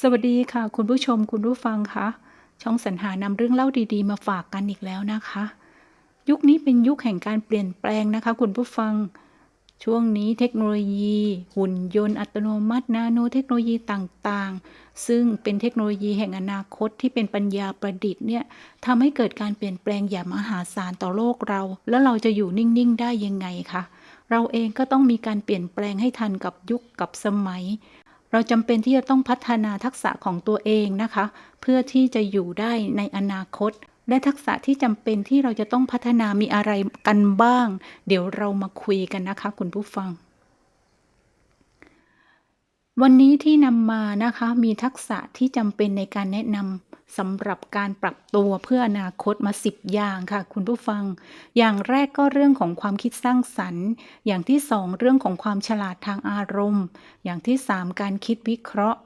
สวัสดีค่ะ คุณผู้ชมคุณผู้ฟังคะช่องสรรหานำเรื่องเล่าดีๆ มาฝากกันอีกแล้วนะคะ ยุคนี้เป็นยุคแห่งการเปลี่ยนแปลงนะคะ คุณผู้ฟัง ช่วงนี้เทคโนโลยี หุ่นยนต์อัตโนมัตินาโนเทคโนโลยีต่างๆ ซึ่งเป็นเทคโนโลยีแห่งอนาคตที่เป็นปัญญาประดิษฐ์เนี่ยทำให้เกิดการเปลี่ยนแปลงอย่างมหาศาลต่อโลกเรา แล้วเราจะอยู่นิ่งๆ ได้ยังไงคะเราเองก็ต้องมีการเปลี่ยนแปลงให้ทันกับยุคกับสมัย เราจำเป็นที่จะต้องพัฒนาทักษะของตัวเองนะคะ เพื่อที่จะอยู่ได้ในอนาคต และทักษะที่จำเป็นที่เราจะต้องพัฒนามีอะไรกันบ้าง เดี๋ยวเรามาคุยกันนะคะ คุณผู้ฟัง วันนี้ที่นำมานะคะ มีทักษะที่จำเป็นในการแนะนำ สำหรับการปรับตัวเพื่ออนาคตมา 10 อย่างค่ะ คุณผู้ฟัง อย่างแรกก็เรื่องของความคิดสร้างสรรค์ อย่างที่สองเรื่องของความฉลาดทางอารมณ์ อย่างที่สามการคิดวิเคราะห์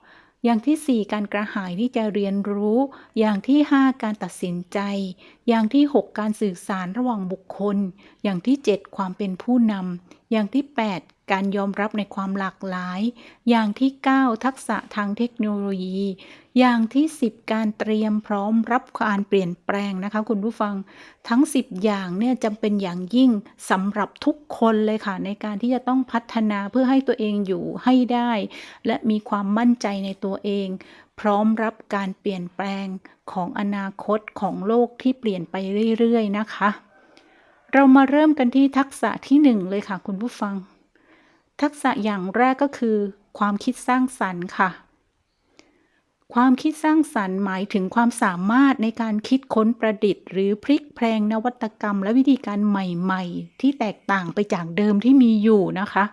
อย่างที่ 4 การกระหายที่จะเรียนรู้ อย่างที่ 5 การตัดสินใจ อย่างที่ 6 การสื่อสารระหว่างบุคคล อย่างที่ 7 ความเป็นผู้นำอย่างที่ 8 การยอมรับในความหลากหลาย อย่างที่ 9 ทักษะทางเทคโนโลยี อย่างที่ 10 การเตรียมพร้อมรับการเปลี่ยนแปลงนะคะ คุณผู้ฟังทั้ง 10 อย่างเนี่ยจำเป็นอย่างยิ่งสำหรับทุกคนเลยค่ะ ในการที่จะต้องพัฒนาเพื่อให้ตัวเองอยู่ให้ได้ และมีความมั่นใจในตัวเอง พร้อมรับการเปลี่ยนแปลงของอนาคตของโลกที่เปลี่ยนไปเรื่อยๆ นะคะเรามาเริ่มกันที่ทักษะที่หนึ่งเลยค่ะคุณผู้ฟัง ทักษะอย่างแรกก็คือ ความคิดสร้างสรรค์ค่ะ ความคิดสร้างสรรค์หมายถึงความสามารถในการคิดค้นประดิษฐ์ หรือพลิกแพลงนวัตกรรม และวิธีการใหม่ ๆ ที่แตกต่างไปจากเดิมที่มีอยู่นะคะ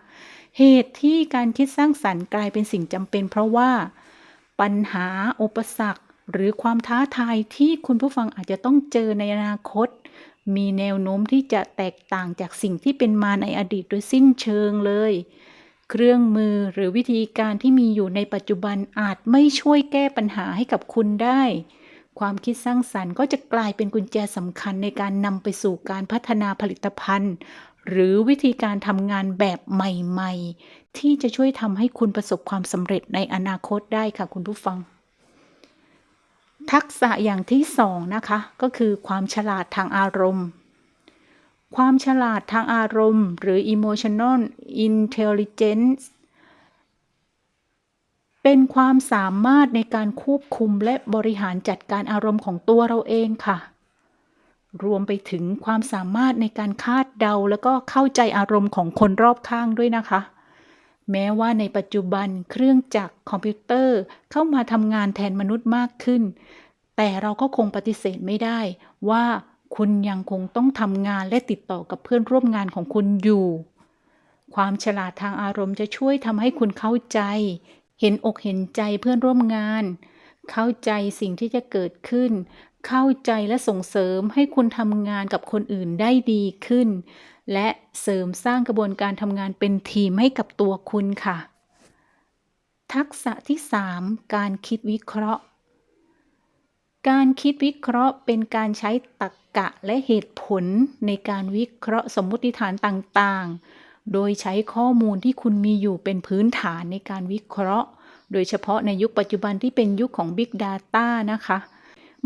เหตุที่การคิดสร้างสรรค์กลายเป็นสิ่งจำเป็น เพราะว่า ปัญหาอุปสรรคหรือความท้าทายที่คุณผู้ฟังอาจจะต้องเจอในอนาคต มีแนวโน้มที่จะแตกต่างจากสิ่งที่เป็นมาในอดีตโดยสิ้นเชิงเลย เครื่องมือหรือวิธีการที่มีอยู่ในปัจจุบันอาจไม่ช่วยแก้ปัญหาให้กับคุณได้ ความคิดสร้างสรรค์ก็จะกลายเป็นกุญแจสำคัญในการนำไปสู่การพัฒนาผลิตภัณฑ์ หรือวิธีการทำงานแบบใหม่ ๆ ที่จะช่วยทำให้คุณประสบความสำเร็จในอนาคตได้ค่ะคุณผู้ฟัง ทักษะอย่างที่สองนะคะ ก็คือความฉลาดทางอารมณ์ ความฉลาดทางอารมณ์ หรือ emotional intelligence เป็นความสามารถในการควบคุมและบริหารจัดการอารมณ์ของตัวเราเองค่ะ รวมไปถึงความสามารถในการคาดเดา แล้วก็เข้าใจอารมณ์ของคนรอบข้างด้วยนะคะ แม้ว่าในปัจจุบันเครื่องจักรคอมพิวเตอร์เข้ามาทำงานแทนมนุษย์มากขึ้น แต่เราก็คงปฏิเสธไม่ได้ว่าคุณยังคงต้องทำงานและติดต่อกับเพื่อนร่วมงานของคุณอยู่ ความฉลาดทางอารมณ์จะช่วยทำให้คุณเข้าใจ เห็นอกเห็นใจเพื่อนร่วมงาน เข้าใจสิ่งที่จะเกิดขึ้น เข้าใจและส่งเสริมให้คุณทำงานกับคนอื่นได้ดีขึ้น และเสริมสร้างกระบวนการทำงานเป็นทีมให้กับตัวคุณค่ะ ทักษะที่ 3 การคิดวิเคราะห์ การคิดวิเคราะห์เป็นการใช้ตรรกะและเหตุผลในการวิเคราะห์สมมติฐานต่างๆ โดยใช้ข้อมูลที่คุณมีอยู่เป็นพื้นฐานในการวิเคราะห์ โดยเฉพาะในยุคปัจจุบันที่เป็นยุคของ Big Data นะคะ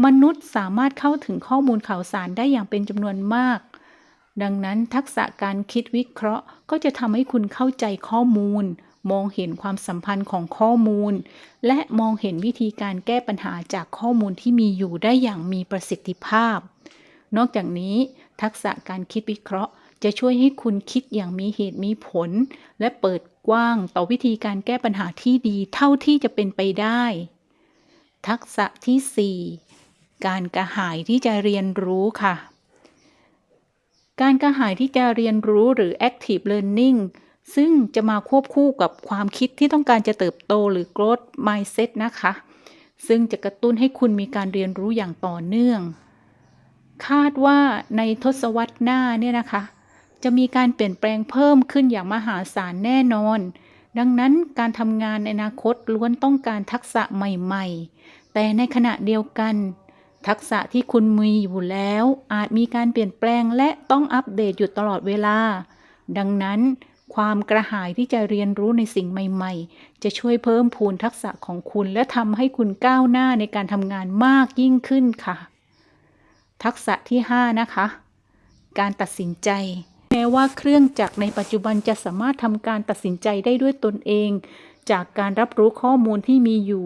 มนุษย์สามารถเข้าถึงข้อมูลข่าวสารได้อย่างเป็นจำนวนมาก ดังนั้นทักษะการคิดวิเคราะห์ ก็จะทำให้คุณเข้าใจข้อมูล มองเห็นความสัมพันธ์ของข้อมูล และมองเห็นวิธีการแก้ปัญหาจากข้อมูลที่มีอยู่ได้อย่างมีประสิทธิภาพ นอกจากนี้ ทักษะการคิดวิเคราะห์ จะช่วยให้คุณคิดอย่างมีเหตุมีผล และเปิดกว้างต่อวิธีการแก้ปัญหาที่ดีเท่าที่จะเป็นไปได้ ทักษะที่ 4 การกระหายที่จะเรียนรู้ค่ะ การกระหายที่จะเรียนรู้หรือ active learning ซึ่งจะมาควบคู่กับความคิดที่ต้องการจะเติบโตหรือ growth mindset นะคะ ซึ่งจะกระตุ้นให้คุณมีการเรียนรู้อย่างต่อเนื่อง คาดว่าในทศวรรษหน้าเนี่ยนะคะ จะมีการเปลี่ยนแปลงเพิ่มขึ้นอย่างมหาศาลแน่นอน ดังนั้นการทำงานในอนาคตล้วนต้องการทักษะใหม่ ๆ แต่ในขณะเดียวกัน ทักษะที่คุณมีอยู่แล้ว อาจมีการเปลี่ยนแปลงและต้องอัปเดตอยู่ตลอดเวลา ดังนั้น ความกระหายที่จะเรียนรู้ในสิ่งใหม่ ๆ จะช่วยเพิ่มพูนทักษะของคุณและทำให้คุณก้าวหน้าในการทำงานมากยิ่งขึ้นค่ะ ทักษะที่ 5 นะคะ การตัดสินใจแม้ว่าเครื่องจักรในปัจจุบันจะสามารถทำการตัดสินใจได้ด้วยตนเอง จากการรับรู้ข้อมูลที่มีอยู่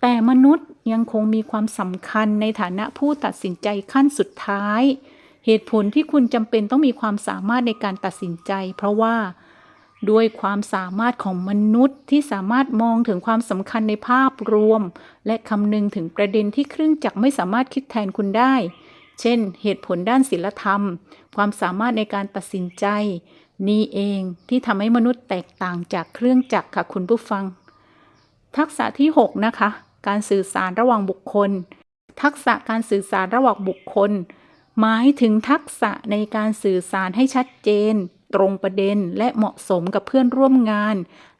แต่มนุษย์ยังคงมีความสำคัญในฐานะผู้ตัดสินใจขั้นสุดท้าย เหตุผลที่คุณจำเป็นต้องมีความสามารถในการตัดสินใจ เพราะว่า ด้วยความสามารถของมนุษย์ที่สามารถมองถึงความสำคัญในภาพรวม และคำนึงถึงประเด็นที่เครื่องจักรไม่สามารถคิดแทนคุณได้ เช่น เหตุผลด้านศิลธรรม ความสามารถในการตัดสินใจ นี่เองที่ทำให้มนุษย์แตกต่างจากเครื่องจักรค่ะคุณผู้ฟัง ทักษะที่ 6 นะคะ การสื่อสารระหว่างบุคคล ทักษะการสื่อสารระหว่างบุคคล หมายถึงทักษะในการสื่อสารให้ชัดเจน ตรงประเด็นและเหมาะสมกับเพื่อนร่วมงาน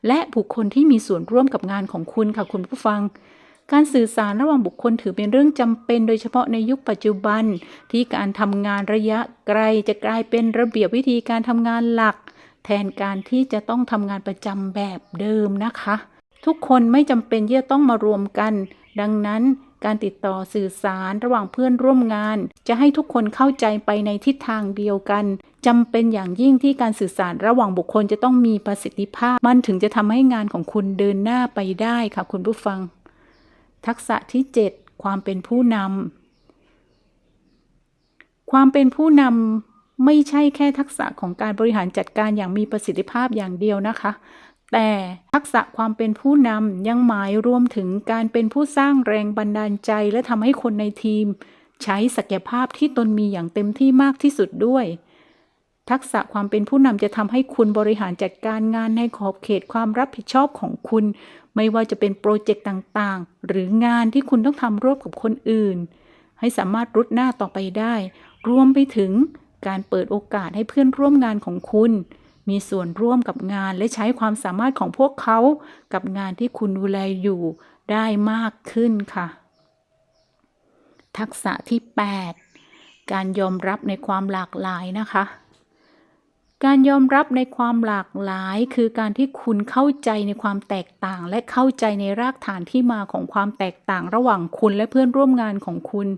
และบุคคลที่มีส่วนร่วมกับงานของคุณค่ะคุณผู้ฟังการสื่อสารระหว่างบุคคลถือเป็นเรื่องจำเป็น โดยเฉพาะในยุคปัจจุบัน ที่การทำงานระยะไกลจะกลายเป็นระเบียบวิธีการทำงานหลัก แทนการที่จะต้องทำงานประจำแบบเดิมนะคะ ทุกคนไม่จำเป็นที่จะต้องมารวมกัน ดังนั้นการติดต่อสื่อสารระหว่างเพื่อนร่วมงาน จะให้ทุกคนเข้าใจไปในทิศทางเดียวกันจำเป็นอย่างยิ่งที่การสื่อสารระหว่างบุคคลจะต้องมีประสิทธิภาพ มันถึงจะทำให้งานของคุณเดินหน้าไปได้ค่ะคุณผู้ฟัง ทักษะที่ 7 ความเป็นผู้นำความเป็นผู้นำไม่ใช่แค่ทักษะของการบริหารจัดการอย่างมีประสิทธิภาพอย่างเดียวนะคะ แต่ทักษะความเป็นผู้นำยังหมายรวมถึงการเป็นผู้สร้างแรงบันดาลใจ และทำให้คนในทีม ใช้ศักยภาพที่ตนมีอย่างเต็มที่มากที่สุดด้วย ทักษะความเป็นผู้นำจะทำให้คุณบริหารจัดการงานในขอบเขตความรับผิดชอบของคุณ ไม่ว่าจะเป็นโปรเจกต์ต่างๆ หรืองานที่คุณต้องทำร่วมกับคนอื่น ให้สามารถรุดหน้าต่อไปได้ รวมไปถึงการเปิดโอกาสให้เพื่อนร่วมงานของคุณ มีส่วนร่วมกับงานและใช้ความสามารถของพวกเขา กับงานที่คุณดูแลอยู่ได้มากขึ้นค่ะ ทักษะที่ 8 การยอมรับในความหลากหลายนะคะ การยอมรับในความหลากหลาย คือการที่คุณเข้าใจในความแตกต่าง และเข้าใจในรากฐานที่มาของความแตกต่างระหว่างคุณและเพื่อนร่วมงานของคุณ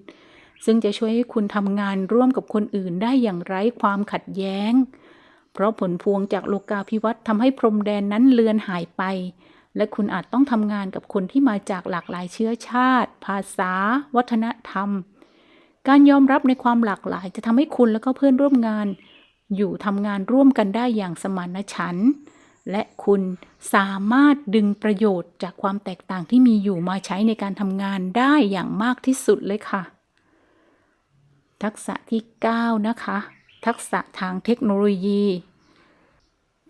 ซึ่งจะช่วยให้คุณทำงานร่วมกับคนอื่นได้อย่างไร้ความขัดแย้ง เพราะผลพวงจากโลกาภิวัตน์ทำให้พรมแดนนั้นเลือนหายไป และคุณอาจต้องทำงานกับคนที่มาจากหลากหลายเชื้อชาติ ภาษา วัฒนธรรม การยอมรับในความหลากหลายจะทำให้คุณและก็เพื่อนร่วมงาน อยู่ทำงานร่วมกันได้อย่างสมานฉันท์และคุณสามารถดึงประโยชน์จากความแตกต่างที่มีอยู่มาใช้ในการทำงานได้อย่างมากที่สุดเลยค่ะ ทักษะที่ 9 นะคะ ทักษะทางเทคโนโลยี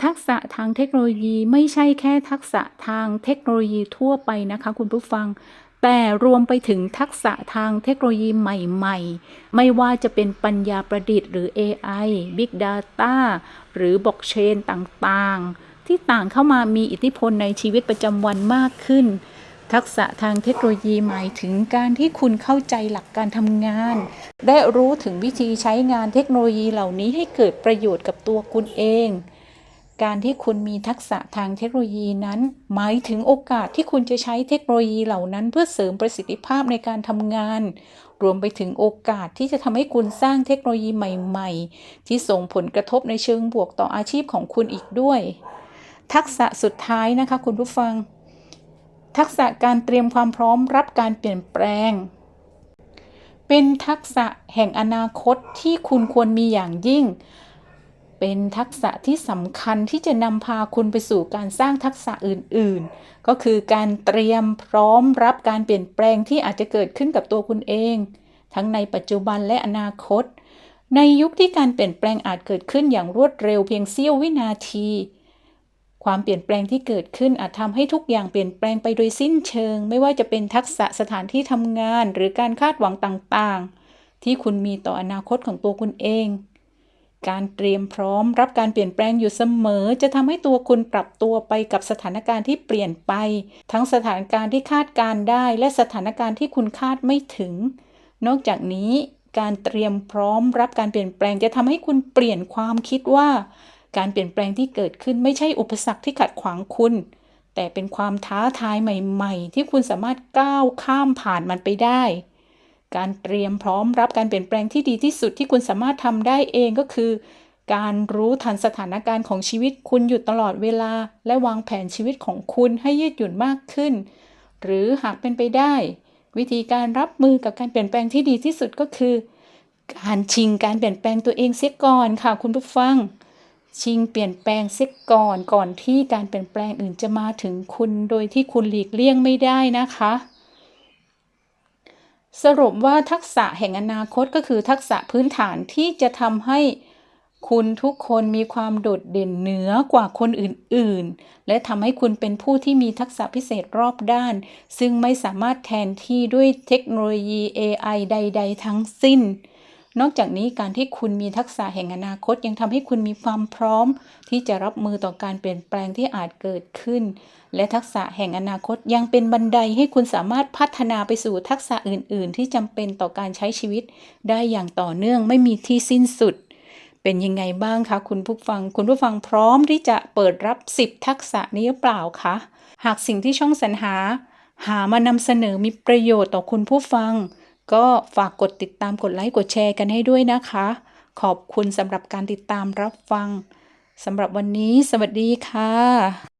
ทักษะทางเทคโนโลยีไม่ใช่แค่ทักษะทางเทคโนโลยีทั่วไปนะคะคุณผู้ฟัง แต่รวมไปถึงทักษะทางเทคโนโลยีใหม่ ๆ ไม่ว่าจะเป็นปัญญาประดิษฐ์หรือ AI Big Data หรือบล็อกเชนต่างๆ ที่ต่างเข้ามามีอิทธิพลในชีวิตประจำวันมากขึ้น ทักษะทางเทคโนโลยีหมายถึงการที่คุณเข้าใจหลักการทำงาน และรู้ถึงวิธีใช้งานเทคโนโลยีเหล่านี้ให้เกิดประโยชน์กับตัวคุณเอง การที่คุณมีทักษะทางเทคโนโลยีนั้น หมายถึงโอกาสที่คุณจะใช้เทคโนโลยีเหล่านั้น เพื่อเสริมประสิทธิภาพในการทำงาน รวมไปถึงโอกาสที่จะทำให้คุณสร้างเทคโนโลยีใหม่ ๆ ที่ส่งผลกระทบในเชิงบวกต่ออาชีพของคุณอีกด้วย ทักษะสุดท้ายนะคะ คุณผู้ฟัง ทักษะการเตรียมความพร้อมรับการเปลี่ยนแปลง เป็นทักษะแห่งอนาคตที่คุณควรมีอย่างยิ่ง เป็นทักษะที่สำคัญที่จะนำพาคุณไปสู่การสร้างทักษะอื่นๆ ก็คือการเตรียมพร้อมรับการเปลี่ยนแปลงที่อาจจะเกิดขึ้นกับตัวคุณเอง ทั้งในปัจจุบันและอนาคต ในยุคที่การเปลี่ยนแปลงอาจเกิดขึ้นอย่างรวดเร็วเพียงเสี้ยววินาที ความเปลี่ยนแปลงที่เกิดขึ้นอาจทำให้ทุกอย่างเปลี่ยนแปลงไปโดยสิ้นเชิง ไม่ว่าจะเป็นทักษะสถานที่ทำงาน หรือการคาดหวังต่างๆ ที่คุณมีต่ออนาคตของตัวคุณเอง การเตรียมพร้อมรับการเปลี่ยนแปลงอยู่เสมอ จะทำให้ตัวคุณปรับตัวไปกับสถานการณ์ที่เปลี่ยนไป ทั้งสถานการณ์ที่คาดการได้ และสถานการณ์ที่คุณคาดไม่ถึง นอกจากนี้การเตรียมพร้อมรับการเปลี่ยนแปลงจะทำให้คุณเปลี่ยนความคิดว่า การเปลี่ยนแปลงที่เกิดขึ้นไม่ใช่อุปสรรคที่ขัดขวางคุณ แต่เป็นความท้าทายใหม่ ๆ ที่คุณสามารถก้าวข้ามผ่านมันไปได้ การเตรียมพร้อมรับการเปลี่ยนแปลงที่ดีที่สุดที่คุณสามารถทำได้เองก็คือ การรู้ทันสถานการณ์ของชีวิตคุณอยู่ตลอดเวลา และวางแผนชีวิตของคุณให้ยืดหยุ่นมากขึ้น หรือหากเป็นไปได้ วิธีการรับมือกับการเปลี่ยนแปลงที่ดีที่สุดก็คือ การชิงการเปลี่ยนแปลงตัวเองเสียก่อนค่ะคุณผู้ฟัง ชิงเปลี่ยนแปลงเสียก่อนก่อนที่การเปลี่ยนแปลงอื่นจะมาถึงคุณ โดยที่คุณหลีกเลี่ยงไม่ได้นะคะ สรุปว่าทักษะแห่งอนาคตก็คือทักษะพื้นฐานที่จะทำให้คุณทุกคนมีความโดดเด่นเหนือกว่าคนอื่น ๆ และทำให้คุณเป็นผู้ที่มีทักษะพิเศษรอบด้าน ซึ่งไม่สามารถแทนที่ด้วยเทคโนโลยี AI ใด ๆ ทั้งสิ้น นอกจากนี้การที่คุณมีทักษะแห่งอนาคตยังทำให้คุณมีความพร้อม ที่จะรับมือต่อการเปลี่ยนแปลงที่อาจเกิดขึ้น และทักษะแห่งอนาคตยังเป็นบันไดให้คุณสามารถพัฒนาไปสู่ทักษะอื่น ๆ ที่จำเป็นต่อการใช้ชีวิต ได้อย่างต่อเนื่องไม่มีที่สิ้นสุด เป็นยังไงบ้างคะคุณผู้ฟัง คุณผู้ฟังพร้อมที่จะเปิดรับ 10 ทักษะนี้หรือเปล่าคะหากสิ่งที่ช่องสรรหา หามานำเสนอมีประโยชน์ต่อคุณผู้ฟัง ก็ฝากกดติดตามกดไลค์กดแชร์กันให้ด้วยนะคะ ขอบคุณสำหรับการติดตามรับฟังสำหรับวันนี้ สวัสดีค่ะ